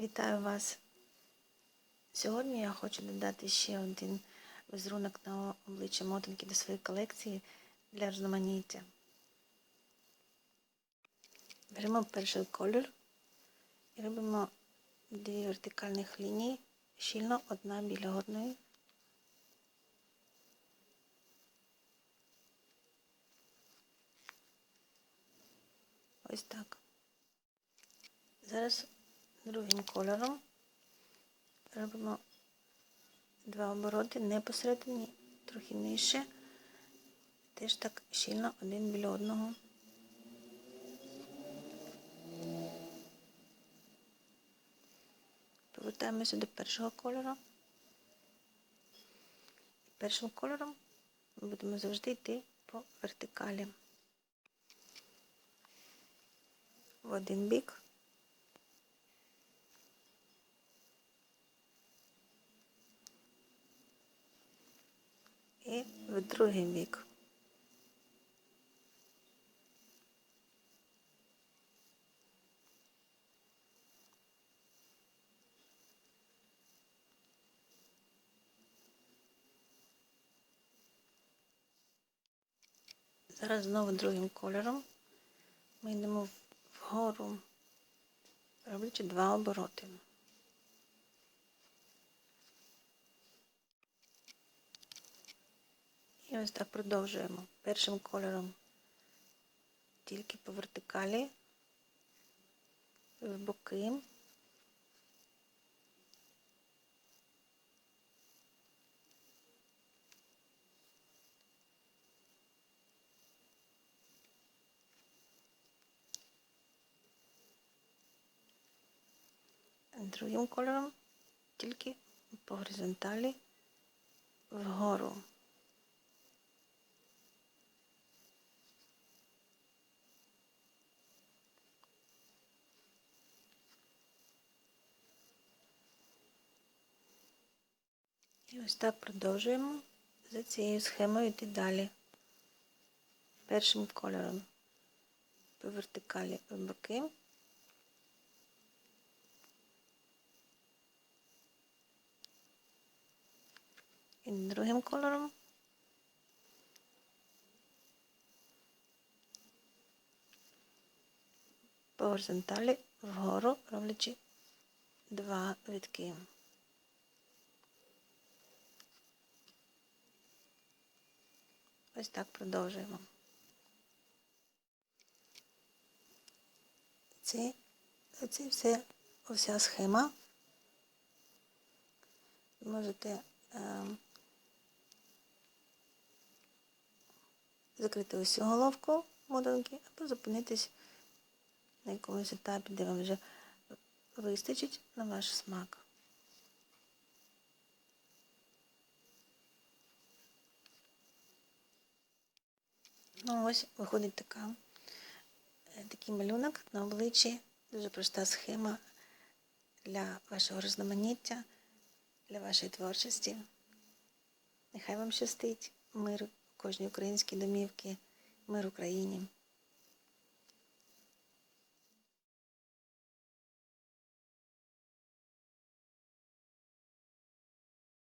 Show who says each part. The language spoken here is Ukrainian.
Speaker 1: Вітаю вас! Сьогодні я хочу додати ще один візерунок на обличчя мотанки до своєї колекції для різноманіття. Беремо перший колір і робимо дві вертикальних лінії, щільно одна біля одної. Ось так. Зараз другим кольором робимо два обороти не посередині, трохи нижче, теж так щільно один біля одного. Повертаємося до першого кольору. Першим кольором ми будемо завжди йти по вертикалі. В один бік. І другий бік. Зараз знову другим кольором ми йдемо вгору, роблячи два обороти. І ось так продовжуємо. Першим кольором тільки по вертикалі, в боки. Другим кольором тільки по горизонталі вгору. І ось так продовжуємо за цією схемою йти далі. Першим кольором по вертикалі в боки. І другим кольором по горизонталі вгору роблячи два витки. Ось так продовжуємо. Це, це все, вся схема. Можете е, закрити усю головку мотанки або зупинитись на якомусь етапі, де вам вже вистачить на ваш смак. Ну ось виходить така, е, такий малюнок на обличчі, дуже проста схема для вашого різноманіття, для вашої творчості. Нехай вам щастить мир кожній українській домівці, мир Україні.